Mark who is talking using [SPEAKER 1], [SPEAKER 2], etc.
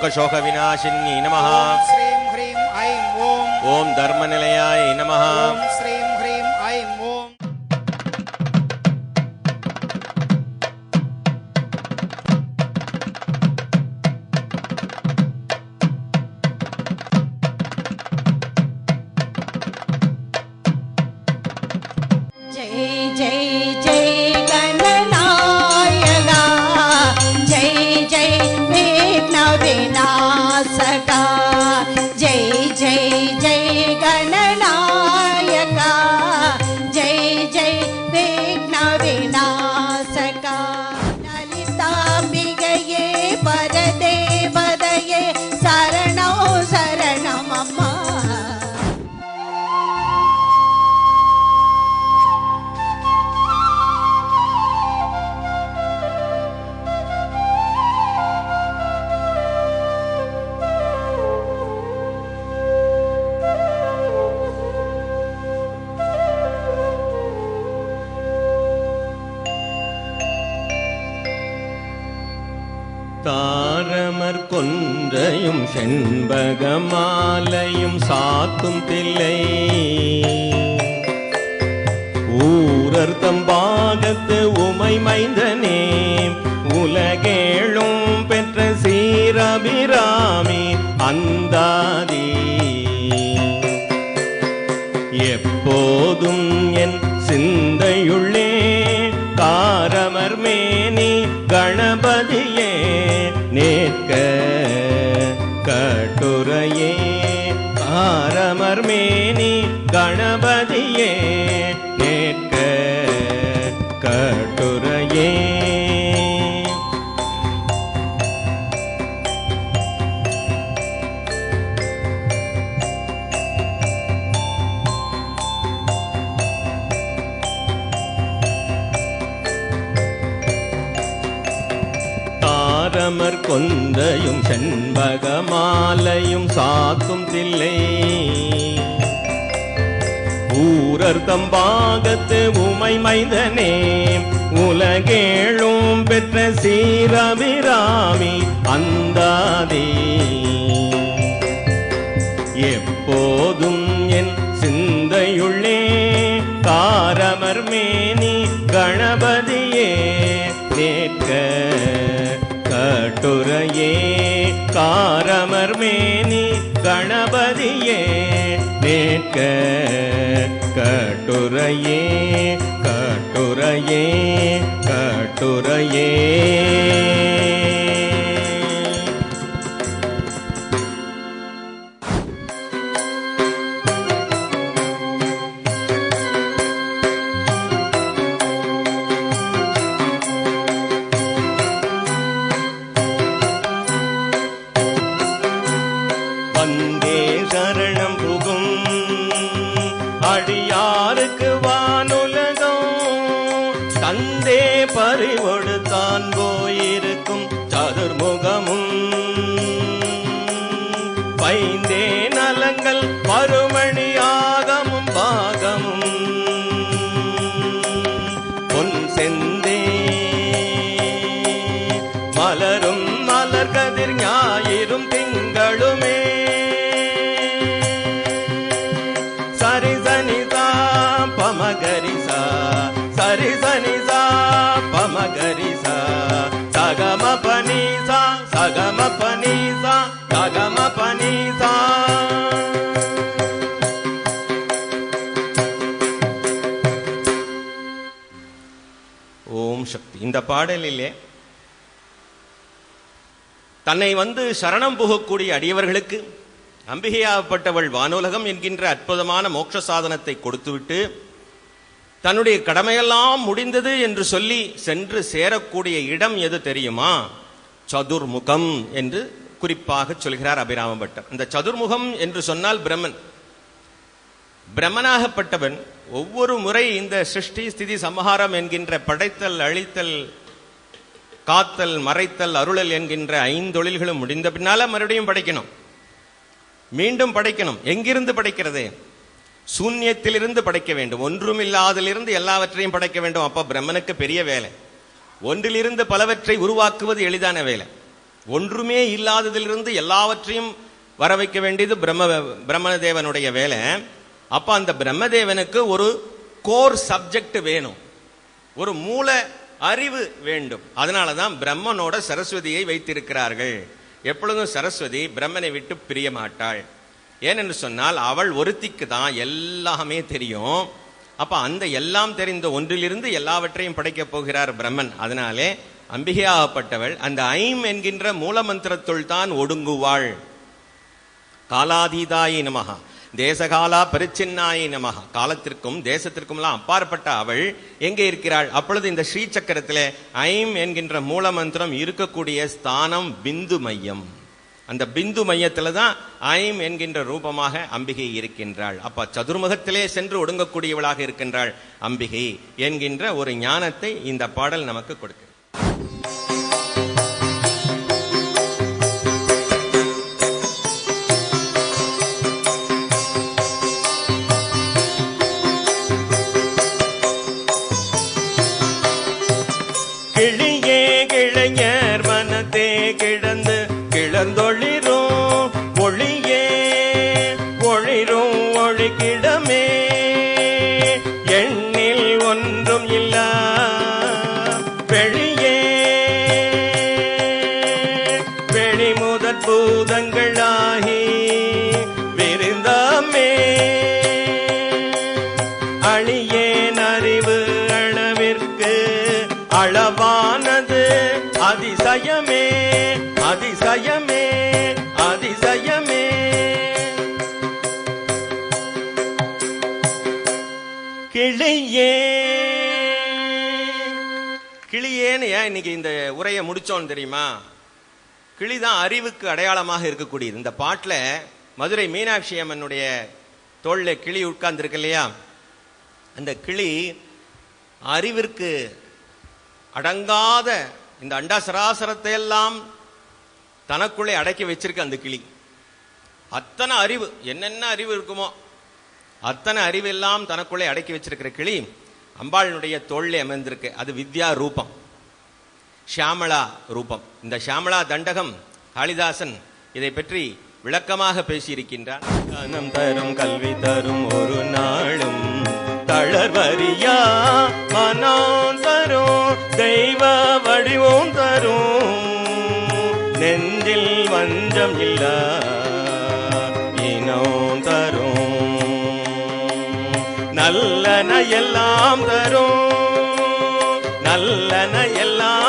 [SPEAKER 1] शोकशोकविनाशिन्यै नमः। ह्रीं ऐं ॐ धर्मनिलयाय
[SPEAKER 2] नमः। கொன்றையும் செண்பகமாலையும் சாத்தும் தில்லை. ஊரர் தம்பாகத்து உமை மைந்தனே உலகேழும் பெற்ற சீரபிராமி அந்த கணபதியே கேட்க கட்டுரையே. தாரமர் கொந்தையும் செண்பகமாலையும் சாத்தும் தில்லை. ஊரர் தம்பாகத்து உமை மைந்தனே உலகேழும் பெற்ற சீரபிராமி அந்தாதே. எப்போதும் என் சிந்தையுள்ளே காரமர் மேனி கணபதியே கேட்க கட்டுரையே காரமர் மேனி கணபதி நேர்க்க கட்டுரையே கட்டுரையே கட்டுரையே. வந்தே சரண ஓம் சக்தி. இந்த பாடலிலே தன்னை வந்து சரணம் புகக்கூடிய அடியவர்களுக்கு அம்பிகையாகப்பட்டவள் வானுலகம் என்கின்ற அற்புதமான மோட்ச சாதனத்தை கொடுத்துவிட்டு தன்னுடைய கடமையெல்லாம் முடிந்தது என்று சொல்லி சென்று சேரக்கூடிய இடம் எது தெரியுமா? சதுர்முகம் என்று குறிப்பாக சொல்கிறார் அபிராமபட்டர். அந்த இந்த சதுர்முகம் என்று சொன்னால் பிரம்மன். பிரம்மனாகப்பட்டவன் ஒவ்வொரு முறை இந்த சிருஷ்டி ஸ்திதி சமஹாரம் என்கின்ற படைத்தல் அழித்தல் காத்தல் மறைத்தல் அருளல் என்கின்ற ஐந்தொழில்களும் முடிந்த பின்னால மறுபடியும் படைக்கணும். மீண்டும் படைக்கணும். எங்கிருந்து படைக்கிறதே? சூன்யத்திலிருந்து படைக்க வேண்டும். ஒன்றுமில்லாதிலிருந்து எல்லாவற்றையும் படைக்க வேண்டும். அப்போ பிரம்மனுக்கு பெரிய வேலை. ஒன்றிலிருந்து பலவற்றை உருவாக்குவது எளிதான வேலை. ஒன்றுமே இல்லாததிலிருந்து எல்லாவற்றையும் வர வைக்க வேண்டியது பிரம்ம பிரம்மதேவனுடைய வேலை. அப்போ அந்த பிரம்மதேவனுக்கு ஒரு கோர் சப்ஜெக்ட் வேணும். ஒரு மூல அறிவு வேண்டும். அதனால தான் பிரம்மனோட சரஸ்வதியை வைத்திருக்கிறார்கள். எப்பொழுதும் சரஸ்வதி பிரம்மனை விட்டு பிரிய மாட்டாள் ஏனென்று சொன்னால் அவள் ஒருத்திக்கு தான் எல்லாமே தெரியும். அப்போ அந்த எல்லாம் தெரிந்த ஒன்றிலிருந்து எல்லாவற்றையும் படைக்கப் போகிறார் பிரம்மன். அதனாலே அம்பிகையாகப்பட்டவள் அந்த ஐம் என்கின்ற மூலமந்திரத்துள் தான் ஒடுங்குவாள். காலாதீதாயி நமகா தேசகாலா பரிச்சின்னாயி நமகா காலத்திற்கும் தேசத்திற்கும்லாம் அப்பாற்பட்ட அவள் எங்கே இருக்கிறாள்? அப்பொழுது இந்த ஸ்ரீ சக்கரத்திலே ஐம் என்கின்ற மூலமந்திரம் இருக்கக்கூடிய ஸ்தானம் பிந்து மையம். அந்த பிந்து மையத்தில் தான் ஐம் என்கின்ற ரூபமாக அம்பிகை இருக்கின்றாள். அப்ப சதுர்முகத்திலே சென்று ஒடுங்கக்கூடியவளாக இருக்கின்றாள் அம்பிகை என்கின்ற ஒரு ஞானத்தை இந்த பாடல் நமக்கு கொடுக்கு கிளந்தொளிரும் கிளியே. கிளியேன்னு ஏன் இன்னைக்கு இந்த உரையை முடிச்சோன்னு தெரியுமா? கிளிதான் அறிவுக்கு அடையாளமாக இருக்கக்கூடியது. இந்த பாட்டில் மதுரை மீனாட்சி அம்மனுடைய தோல்ல கிளி உட்கார்ந்துருக்கு இல்லையா? அந்த கிளி அறிவிற்கு அடங்காத இந்த அண்டா சராசரத்தை எல்லாம் தனக்குள்ளே அடக்கி வச்சிருக்கு அந்த கிளி. அத்தனை அறிவு என்னென்ன அறிவு இருக்குமோ அத்தனை அறிவெல்லாம் தனக்குள்ளே அடக்கி வச்சிருக்கிற கிளி அம்பாளினுடைய தோல்லே அமர்ந்திருக்கு. அது வித்யா ரூபம். ஷியாமளா ரூபம். இந்த ஷியாமளா தண்டகம் காளிதாசன் இதை பற்றி விளக்கமாக பேசியிருக்கின்றார். ஞானம் தரும் கல்வி தரும் ஒரு நாளும் தளர்வரியா மனம் தரும் தெய்வ வடிவம் தரும். நெஞ்சில் வஞ்சம் இல்லா நல்லன எல்லாம் தரும். நல்லன எல்லாம்